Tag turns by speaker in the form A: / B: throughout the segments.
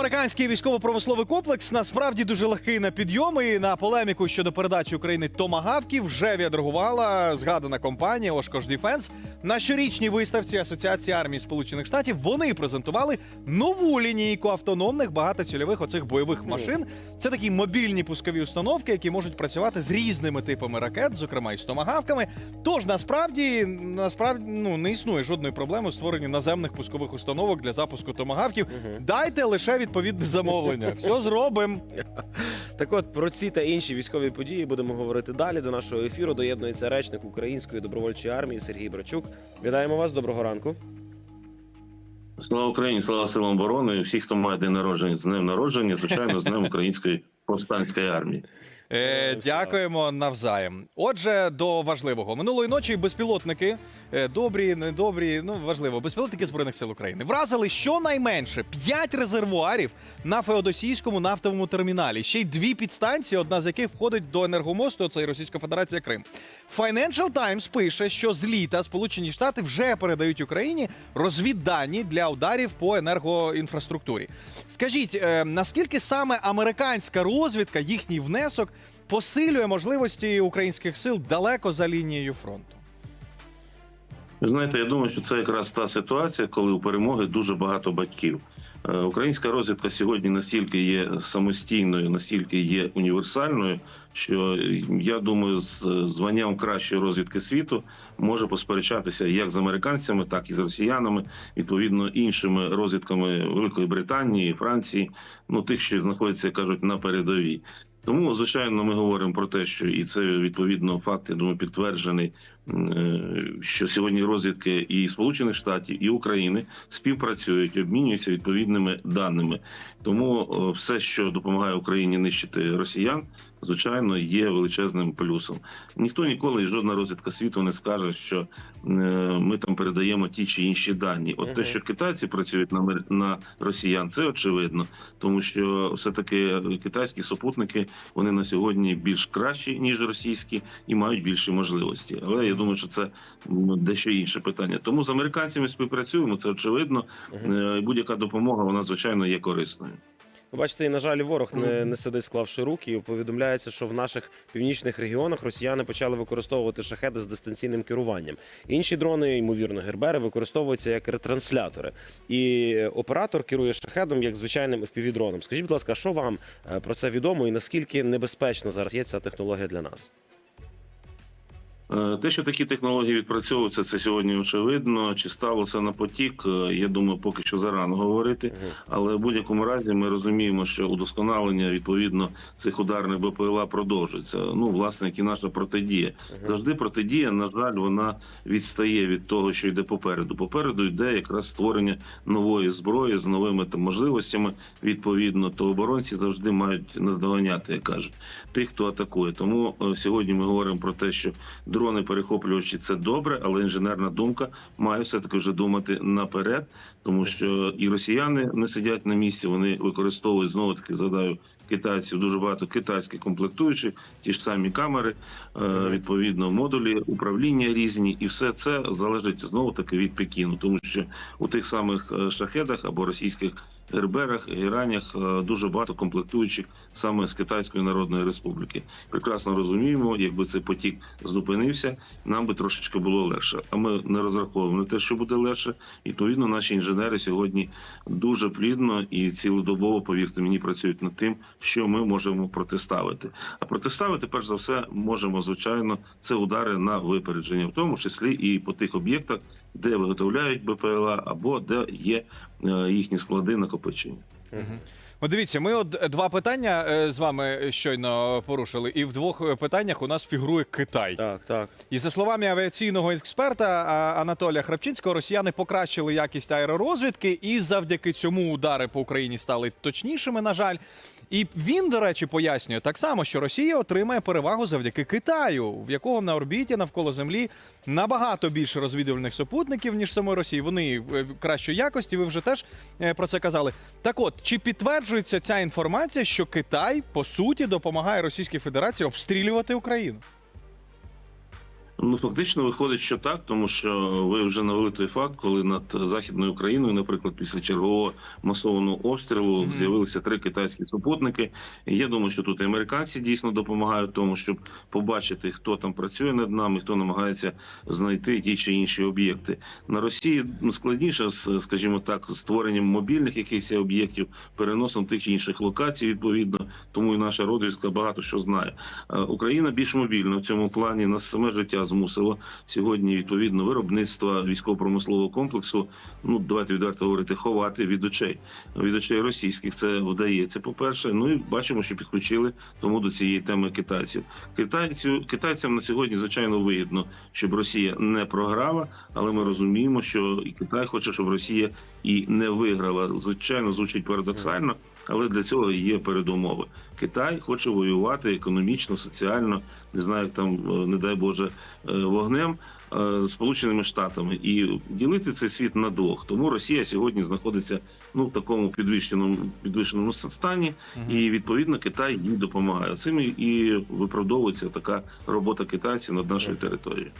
A: Україно-американський військово-промисловий комплекс насправді дуже легкий на підйом. І на полеміку щодо передачі України томагавків вже відреагувала згадана компанія Oshkosh Defense. На щорічній виставці Асоціації армії Сполучених Штатів вони презентували нову лінійку автономних багатоцільових оцих бойових машин. Це такі мобільні пускові установки, які можуть працювати з різними типами ракет, зокрема і з томагавками. Тож насправді насправді ну не існує жодної проблеми у створенні наземних пускових установок для запуску томагавків. Дайте лише відповідне замовлення. Все зробимо.
B: Так от про ці та інші військові події будемо говорити далі. До нашого ефіру доєднується речник Української добровольчої армії Сергій Брачук. Вітаємо вас, доброго ранку.
C: Слава Україні, слава силам оборони. Всі, хто має день народження з днем народження, звичайно, з днем української повстанської армії.
A: Е, дякуємо навзаєм. Отже, до важливого минулої ночі безпілотники е, добрі, недобрі. Ну важливо, безпілотники збройних сил України вразили щонайменше 5 резервуарів на Феодосійському нафтовому терміналі. Ще й дві підстанції, одна з яких входить до енергомосту. Це і Російська Федерація Крим. Financial Times пише, що з літа Сполучені Штати вже передають Україні розвіддані для ударів по енергоінфраструктурі. Скажіть, е, наскільки саме американська розвідка, їхній внесок посилює можливості українських сил далеко за лінією фронту?
C: Ви знаєте, я думаю, що це якраз та ситуація, коли у перемоги дуже багато батьків. Е, Українська розвідка сьогодні настільки є самостійною, настільки є універсальною, що я думаю, з званням кращої розвідки світу може посперечатися як з американцями, так і з росіянами, відповідно іншими розвідками Великої Британії, Франції, ну тих, що знаходяться, кажуть, на передовій. Тому, звичайно, ми говоримо про те, що і це відповідно факт, я думаю, підтверджений, е, що сьогодні розвідки і Сполучених Штатів, і України співпрацюють, обмінюються відповідними даними. Тому е, все, що допомагає Україні нищити росіян, звичайно, є величезним плюсом. Ніхто ніколи і жодна розвідка світу не скаже, що е, ми там передаємо ті чи інші дані. От те, що китайці працюють на на росіян, це очевидно, тому що все таки китайські супутники вони на сьогодні більш кращі ніж російські і мають більші можливості. Але я думаю, що це дещо інше питання. Тому з американцями співпрацюємо. Це очевидно. Е, Будь-яка допомога вона звичайно є корисною.
B: Ви бачите, і на жаль, ворог не, не сидить, склавши руки. І повідомляється, що в наших північних регіонах росіяни почали використовувати шахеди з дистанційним керуванням. Інші дрони, ймовірно, гербери, використовуються як ретранслятори. І оператор керує шахедом як звичайним FPV-дроном. Скажіть, будь ласка, що вам е, про це відомо і наскільки небезпечна зараз є ця технологія для нас?
C: Е, Те, що такі технології відпрацьовуються, це сьогодні очевидно. Чи стало це на потік? е, Я думаю, поки що зарано говорити. Але в будь-якому разі ми розуміємо, що удосконалення відповідно цих ударних БПЛА продовжується. Ну, власне, як і наша протидія. Завжди протидія, на жаль, вона відстає від того, що йде попереду. Попереду йде якраз створення нової зброї з новими там можливостями. Відповідно, то оборонці завжди мають наздоганяти, як кажуть, тих, хто атакує. Тому е, сьогодні ми говоримо про те, що дрони перехоплювачі це добре, але інженерна думка має все таки вже думати наперед, тому що і росіяни не сидять на місці, вони використовують знову таки згадаю китайців дуже багато китайських комплектуючих, ті ж самі камери, е, відповідно модулі управління різні, і все це залежить знову таки від Пекіну, тому що у тих самих е, шахедах або російських герберах, геранях е, дуже багато комплектуючих саме з Китайської Народної Республіки. Прекрасно розуміємо, якби цей потік зупинився, нам би трошечки було легше. А ми не розраховуємо на те, що буде легше. І, Відповідно, наші інженери сьогодні дуже плідно і цілодобово, повірте мені, працюють над тим, що ми можемо протиставити. А протиставити, перш за все, можемо звичайно, це удари на випередження, в тому числі і по тих об'єктах, де виготовляють БПЛА або де є е, їхні склади накопичення.
B: Мгм.
A: От дивіться, ми от два питання е, з вами щойно порушили, і в двох питаннях у нас фігурує Китай.
B: Так, так.
A: І за словами авіаційного експерта Анатолія Храпчинського, росіяни покращили якість аеророзвідки, і завдяки цьому удари по Україні стали точнішими. На жаль, і він, до речі, пояснює так само, що Росія отримає перевагу завдяки Китаю, в якого на орбіті навколо землі набагато більше розвідувальних супутників ніж самої Росії. Вони е, кращої якості. Ви вже теж е, про це казали. Так, от чи підтверджується ця інформація, що Китай по суті допомагає Російській Федерації обстрілювати Україну?
C: Ну, фактично виходить, що так, тому що ви вже навели той факт, коли над західною Україною, наприклад, після чергового масованого обстрілу
A: Мгм.
C: з'явилися три китайські супутники. Я думаю, що тут і американці дійсно допомагають тому, щоб побачити, хто там працює над нами, хто намагається знайти ті чи інші об'єкти. На Росії ну, складніше, скажімо так, створенням мобільних якихось об'єктів, переносом тих чи інших локацій, відповідно, тому і наша розвідка багато що знає. Е, Україна більш мобільна в цьому плані. Нас саме життя змусило сьогодні. Відповідно, виробництва військово-промислового комплексу. Ну давайте відверто говорити, ховати від очей від очей російських. Це вдається. По перше, ну і бачимо, що підключили тому до цієї теми китайців. Китайцю китайцям на сьогодні звичайно вигідно, щоб Росія не програла, але ми розуміємо, що і Китай хоче, щоб Росія і не виграла. Звичайно, звучить парадоксально, але для цього є передумови. Китай хоче воювати економічно, соціально, не знаю, як там, е, не дай Боже, е, вогнем Сполученими Штатами і ділити цей світ на двох. Тому Росія сьогодні знаходиться ну в такому підвищеному підвищеному стані, і відповідно Китай їй допомагає. Цим і виправдовується така робота китайців над нашою територією.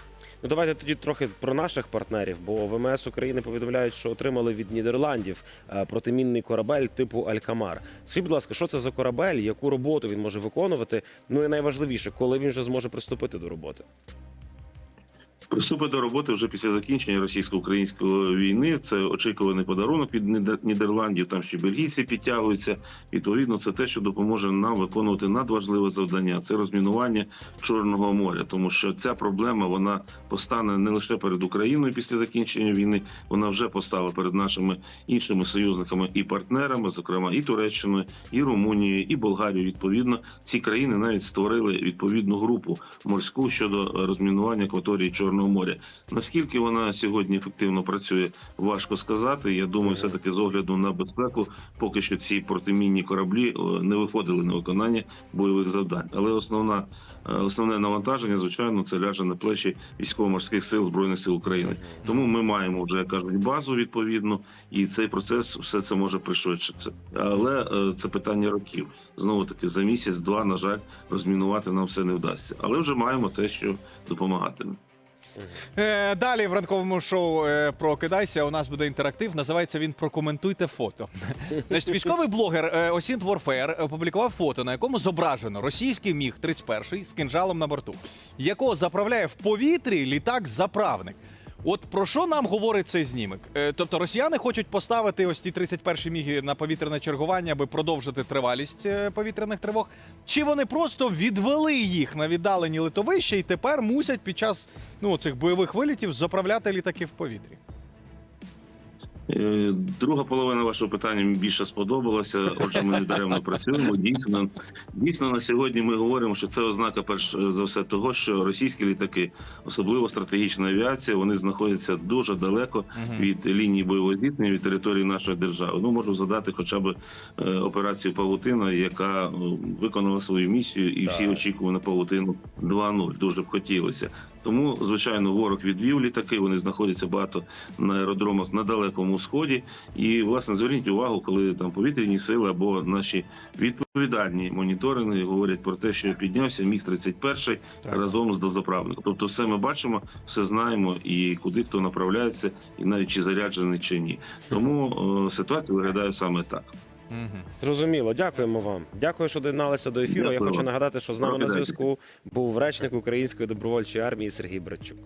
B: Ну давайте тоді трохи про наших партнерів, бо ВМС України повідомляють, що отримали від Нідерландів е, протимінний корабель типу Алькамар. Скажіть, будь ласка, що це за корабель, яку роботу він може виконувати? Ну і найважливіше, коли він вже зможе приступити до роботи?
C: Приступи до роботи вже після закінчення російсько-української війни. Це очікуваний подарунок від Нідерландів. Там ще бельгійці підтягуються. Відповідно, це те, що допоможе нам виконувати надважливе завдання. Це розмінування Чорного моря, тому що ця проблема вона постане не лише перед Україною після закінчення війни. Вона вже постала перед нашими іншими союзниками і партнерами, зокрема і Туреччиною, і Румунією, і Болгарією. Відповідно, ці країни навіть створили відповідну групу морську щодо розмінування акваторії Чорного моря. Наскільки вона сьогодні ефективно працює, важко сказати. Я думаю, все таки з огляду на безпеку, поки що ці протимінні кораблі е, не виходили на виконання бойових завдань. Але основна е, основне навантаження, звичайно, це ляже на плечі військово-морських сил збройних сил України. Тому ми маємо вже як кажуть базу відповідно, і цей процес все це може пришвидшитися. Але е, це питання років. Знову таки за місяць-два, на жаль, розмінувати нам все не вдасться. Але вже маємо те, що допомагатиме.
A: Е, далі в ранковому шоу е, прокидайся. У нас буде інтерактив. Називається він Прокоментуйте фото. Значить, військовий блогер е, Осінт Ворфер опублікував фото, на якому зображено російський міг 31 з кинжалом на борту, якого заправляє в повітрі літак-заправник. От про що нам говорить цей знімок? Е, тобто росіяни хочуть поставити ось ті 31 міги на повітряне чергування, аби продовжити тривалість е, повітряних тривог. Чи вони просто відвели їх на віддалені литовища і тепер мусять під час ну цих бойових вилітів заправляти літаки в повітрі?
C: Е, Друга половина вашого питання мені більше сподобалася. Отже, ми не даремно працюємо. Дійсно, дійсно на сьогодні ми говоримо, що це ознака перш за все того, що російські літаки, особливо стратегічна авіація, вони знаходяться дуже далеко від лінії бойового зіткнення від території нашої держави. Ну можу задати хоча б е, операцію Павутина, яка е, виконала свою місію, і всі очікували на Павутину 2-0. Дуже б хотілося. Тому, звичайно, ворог відвів літаки. Вони знаходяться багато на аеродромах на далекому сході. І власне зверніть увагу, коли там повітряні сили або наші відповідальні моніторинги говорять про те, що піднявся міг 31
A: Так.
C: разом з дозаправником. Тобто, все ми бачимо, все знаємо, і куди хто направляється, і навіть чи заряджений чи ні. Тому е, ситуація виглядає саме так.
B: Зрозуміло, дякуємо вам. Дякую, що доєдналися до ефіру. Я хочу нагадати, що з нами на зв'язку був речник Української добровольчої армії Сергій Братчук.